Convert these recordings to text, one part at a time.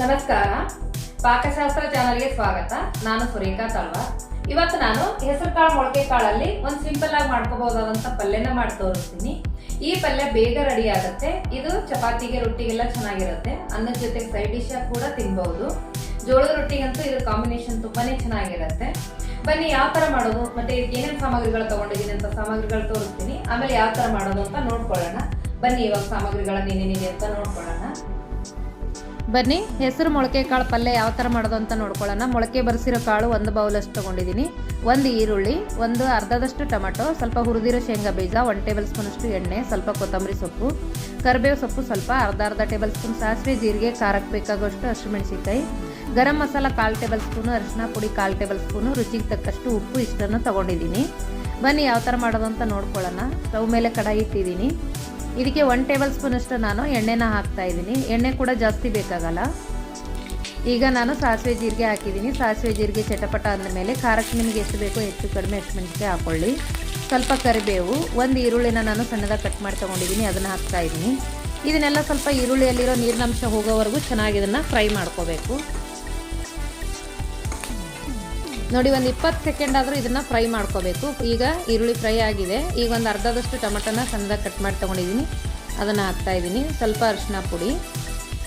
ನಮಸ್ಕಾರ. ಪಾಕಶಾಸ್ತ್ರ ಚಾನಲ್ಗೆ ಸ್ವಾಗತ. ನಾನು ಸುರೇಖಾ ತಲ್ವಾರ್. ಇವತ್ತು ನಾನು ಹೆಸರು ಕಾಳು ಮೊಳಕೆ ಕಾಳಲ್ಲಿ ಒಂದು ಸಿಂಪಲ್ ಆಗಿ ಮಾಡ್ಕೋಬಹುದಾದಂತ ಪಲ್ಯನ ಮಾಡಿ ತೋರಿಸ್ತೀನಿ. ಈ ಪಲ್ಯ ಬೇಗ ರೆಡಿ ಆಗುತ್ತೆ. ಇದು ಚಪಾತಿಗೆ ರೊಟ್ಟಿಗೆಲ್ಲ ಚೆನ್ನಾಗಿರುತ್ತೆ. ಅನ್ನದ ಜೊತೆಗೆ ಸೈಡ್ ಡಿಶ್ ಕೂಡ ತಿನ್ಬಹುದು ಜೋಳದ ರೊಟ್ಟಿಗಂತೂ ಇದು ಕಾಂಬಿನೇಷನ್ ತುಂಬಾನೇ ಚೆನ್ನಾಗಿರುತ್ತೆ. ಬನ್ನಿ ಯಾವ ತರ ಮಾಡೋದು? ಮತ್ತೆ ಏನೇನು ಸಾಮಗ್ರಿಗಳು ತಗೊಂಡಿದ್ದೀನಿ ಅಂತ ಸಾಮಗ್ರಿಗಳು ತೋರಿಸ್ತೀನಿ. ಆಮೇಲೆ ಯಾವ ತರ ಮಾಡೋದು ಅಂತ ನೋಡ್ಕೊಳ್ಳೋಣ. ಬನ್ನಿ ಇವಾಗ ಸಾಮಗ್ರಿಗಳನ್ನ ಏನೇನಿದೆ ಅಂತ ನೋಡ್ಕೊಳ್ಳೋಣ. ಬನ್ನಿ, ಹೆಸರು ಮೊಳಕೆ ಕಾಳು ಪಲ್ಯ ಯಾವ ಥರ ಮಾಡೋದು ಅಂತ ನೋಡ್ಕೊಳ್ಳೋಣ. ಮೊಳಕೆ ಬರೆಸಿರೋ ಕಾಳು ಒಂದು ಬೌಲಷ್ಟು ತೊಗೊಂಡಿದ್ದೀನಿ. ಒಂದು ಈರುಳ್ಳಿ, ಒಂದು ಅರ್ಧದಷ್ಟು ಟೊಮೆಟೊ, ಸ್ವಲ್ಪ ಹುರಿದಿರೋ ಶೇಂಗಾ ಬೀಜ ಒನ್ ಟೇಬಲ್ ಸ್ಪೂನಷ್ಟು ಎಣ್ಣೆ, ಸ್ವಲ್ಪ ಕೊತ್ತಂಬರಿ ಸೊಪ್ಪು, ಕರಿಬೇವು ಸೊಪ್ಪು ಸ್ವಲ್ಪ ಅರ್ಧ ಅರ್ಧ ಟೇಬಲ್ ಸ್ಪೂನ್ ಸಾಸಿವೆ, ಜೀರಿಗೆ, ಖಾರಕ್ಕೆ ಬೇಕಾಗುವಷ್ಟು ಹಸಿಮೆಣಸಿಕಾಯಿ ಗರಂ ಮಸಾಲ ಕಾಲು ಟೇಬಲ್ ಸ್ಪೂನು, ಅರಿಶಿನ ಪುಡಿ ಕಾಲು ಟೇಬಲ್ ಸ್ಪೂನು, ರುಚಿಗೆ ತಕ್ಕಷ್ಟು ಉಪ್ಪು ಇಷ್ಟನ್ನು ತೊಗೊಂಡಿದ್ದೀನಿ. ಬನ್ನಿ, ಯಾವ ಥರ ಮಾಡೋದು ಅಂತ ನೋಡ್ಕೊಳ್ಳೋಣ. ಸ್ಟವ್ ಮೇಲೆ ಕಡಾಯಿ ಇಟ್ಟಿದ್ದೀನಿ. ಇದಕ್ಕೆ ಒನ್ ಟೇಬಲ್ ಸ್ಪೂನ್ ಅಷ್ಟು ನಾನು ಎಣ್ಣೆನ ಹಾಕ್ತಾ ಇದ್ದೀನಿ. ಎಣ್ಣೆ ಕೂಡ ಜಾಸ್ತಿ ಬೇಕಾಗಲ್ಲ. ಈಗ ನಾನು ಸಾಸಿವೆ ಜೀರಿಗೆ ಹಾಕಿದ್ದೀನಿ. ಸಾಸಿವೆ ಜೀರಿಗೆ ಚಟಪಟ ಅಂದಮೇಲೆ ಖಾರಕ್ಕೆ ನಿಮಗೆ ಎಷ್ಟು ಬೇಕೋ ಹೆಚ್ಚು ಕಡಿಮೆ ಎಷ್ಟು ಮೆಣಸಿಗೆ ಹಾಕ್ಕೊಳ್ಳಿ ಸ್ವಲ್ಪ ಕರಿಬೇವು, ಒಂದು ಈರುಳ್ಳಿನ ನಾನು ಸಣ್ಣದಾಗಿ ಕಟ್ ಮಾಡಿ ತೊಗೊಂಡಿದ್ದೀನಿ, ಅದನ್ನು ಹಾಕ್ತಾ ಇದ್ದೀನಿ. ಇದನ್ನೆಲ್ಲ ಸ್ವಲ್ಪ ಈರುಳ್ಳಿಯಲ್ಲಿರೋ ನೀರಿನಂಶ ಹೋಗೋವರೆಗೂ ಚೆನ್ನಾಗಿ ಇದನ್ನು ಫ್ರೈ ಮಾಡ್ಕೋಬೇಕು. ನೋಡಿ, ಒಂದು ಇಪ್ಪತ್ತು ಸೆಕೆಂಡ್ ಆದರೂ ಇದನ್ನು ಫ್ರೈ ಮಾಡ್ಕೋಬೇಕು. ಈಗ ಈರುಳ್ಳಿ ಫ್ರೈ ಆಗಿದೆ. ಈಗ ಒಂದು ಅರ್ಧದಷ್ಟು ಟೊಮೆಟೊನ ಸಣ್ಣದಾಗಿ ಕಟ್ ಮಾಡಿ ತೊಗೊಂಡಿದ್ದೀನಿ ಅದನ್ನು ಹಾಕ್ತಾ ಇದ್ದೀನಿ ಸ್ವಲ್ಪ ಅರಿಶಿನ ಪುಡಿ,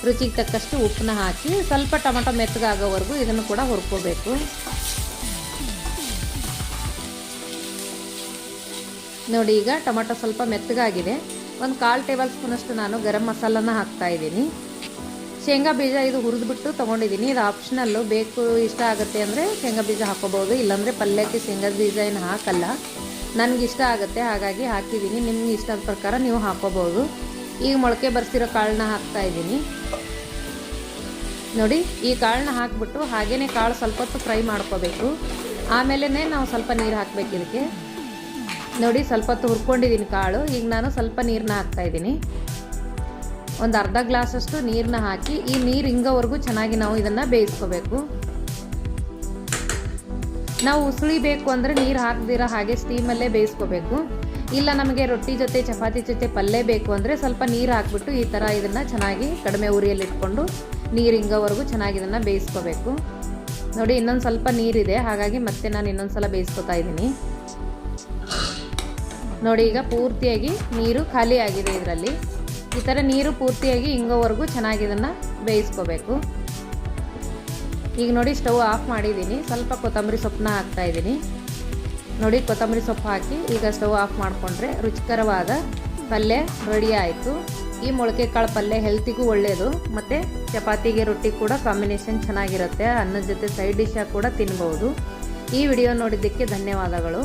ರುಚಿಗೆ ತಕ್ಕಷ್ಟು ಉಪ್ಪನ್ನ ಹಾಕಿ ಸ್ವಲ್ಪ ಟೊಮೆಟೊ ಮೆತ್ತಗಾಗೋವರೆಗೂ ಇದನ್ನು ಕೂಡ ಹುರ್ಕೋಬೇಕು. ನೋಡಿ, ಈಗ ಟೊಮೆಟೊ ಸ್ವಲ್ಪ ಮೆತ್ತಗಾಗಿದೆ. ಒಂದು ಕಾಲು ಟೇಬಲ್ ಸ್ಪೂನಷ್ಟು ನಾನು ಗರಂ ಮಸಾಲನ ಹಾಕ್ತಾ ಇದ್ದೀನಿ ಶೇಂಗಾ ಬೀಜ ಇದು ಹುರಿದ್ಬಿಟ್ಟು ತೊಗೊಂಡಿದ್ದೀನಿ. ಇದು ಆಪ್ಷನಲ್ಲು ಬೇಕು, ಇಷ್ಟ ಆಗುತ್ತೆ ಅಂದರೆ ಶೇಂಗಾ ಬೀಜ ಹಾಕೋಬೋದು ಇಲ್ಲಾಂದರೆ ಪಲ್ಯಕ್ಕೆ ಶೇಂಗಾ ಬೀಜ ಏನು ಹಾಕಲ್ಲ. ನನಗೆ ಇಷ್ಟ ಆಗುತ್ತೆ, ಹಾಗಾಗಿ ಹಾಕಿದ್ದೀನಿ. ನಿಮ್ಗೆ ಇಷ್ಟದ ಪ್ರಕಾರ ನೀವು ಹಾಕೋಬೋದು ಈಗ ಮೊಳಕೆ ಬರ್ತಿರೋ ಕಾಳನ್ನ ಹಾಕ್ತಾ ಇದ್ದೀನಿ. ನೋಡಿ, ಈ ಕಾಳನ್ನ ಹಾಕ್ಬಿಟ್ಟು ಹಾಗೇ ಕಾಳು ಸ್ವಲ್ಪ ಹೊತ್ತು ಫ್ರೈ ಮಾಡ್ಕೋಬೇಕು. ಆಮೇಲೆ ನಾವು ಸ್ವಲ್ಪ ನೀರು ಹಾಕಬೇಕು ಇದಕ್ಕೆ. ನೋಡಿ, ಸ್ವಲ್ಪ ಹೊತ್ತು ಹುರ್ಕೊಂಡಿದ್ದೀನಿ ಕಾಳು. ಈಗ ನಾನು ಸ್ವಲ್ಪ ನೀರನ್ನ ಹಾಕ್ತಾ ಇದ್ದೀನಿ. ಒಂದು ಅರ್ಧ ಗ್ಲಾಸಷ್ಟು ನೀರನ್ನ ಹಾಕಿ, ಈ ನೀರು ಹಿಂಗೋವರೆಗೂ ಚೆನ್ನಾಗಿ ನಾವು ಇದನ್ನು ಬೇಯಿಸ್ಕೋಬೇಕು. ನಾವು ಉಸುಳಿಬೇಕು ಅಂದರೆ ನೀರು ಹಾಕದಿರೋ ಹಾಗೆ ಸ್ಟೀಮಲ್ಲೇ ಬೇಯಿಸ್ಕೋಬೇಕು. ಇಲ್ಲ ನಮಗೆ ರೊಟ್ಟಿ ಜೊತೆ, ಚಪಾತಿ ಜೊತೆ ಪಲ್ಯ ಬೇಕು ಅಂದರೆ ಸ್ವಲ್ಪ ನೀರು ಹಾಕ್ಬಿಟ್ಟು ಈ ಥರ ಇದನ್ನು ಚೆನ್ನಾಗಿ ಕಡಿಮೆ ಉರಿಯಲ್ಲಿ ಇಟ್ಕೊಂಡು ನೀರು ಹಿಂಗೋವರೆಗೂ ಚೆನ್ನಾಗಿ ಇದನ್ನು ಬೇಯಿಸ್ಕೋಬೇಕು. ನೋಡಿ, ಇನ್ನೊಂದು ಸ್ವಲ್ಪ ನೀರಿದೆ, ಹಾಗಾಗಿ ಮತ್ತೆ ನಾನು ಇನ್ನೊಂದು ಸಲ ಬೇಯಿಸ್ಕೊತಾ ಇದ್ದೀನಿ. ನೋಡಿ, ಈಗ ಪೂರ್ತಿಯಾಗಿ ನೀರು ಖಾಲಿ ಆಗಿದೆ ಇದರಲ್ಲಿ. ಈ ಥರ ನೀರು ಪೂರ್ತಿಯಾಗಿ ಹಿಂಗೋವರೆಗೂ ಚೆನ್ನಾಗಿ ಇದನ್ನು ಬೇಯಿಸ್ಕೋಬೇಕು. ಈಗ ನೋಡಿ ಸ್ಟವ್ ಆಫ್ ಮಾಡಿದ್ದೀನಿ. ಸ್ವಲ್ಪ ಕೊತ್ತಂಬರಿ ಸೊಪ್ಪನ್ನ ಹಾಕ್ತಾ ಇದ್ದೀನಿ. ನೋಡಿ ಕೊತ್ತಂಬರಿ ಸೊಪ್ಪು ಹಾಕಿ ಈಗ ಸ್ಟವ್ ಆಫ್ ಮಾಡಿಕೊಂಡ್ರೆ ರುಚಿಕರವಾದ ಪಲ್ಯ ರೆಡಿ ಆಯಿತು. ಈ ಮೊಳಕೆ ಕಾಳು ಪಲ್ಯ ಹೆಲ್ತಿಗೂ ಒಳ್ಳೆಯದು ಮತ್ತು ಚಪಾತಿಗೆ ರೊಟ್ಟಿ ಕೂಡ ಕಾಂಬಿನೇಷನ್ ಚೆನ್ನಾಗಿರುತ್ತೆ. ಅನ್ನದ ಜೊತೆ ಸೈಡ್ ಡಿಶ್ ಕೂಡ ತಿನ್ಬೋದು. ಈ ವಿಡಿಯೋ ನೋಡಿದ್ದಕ್ಕೆ ಧನ್ಯವಾದಗಳು.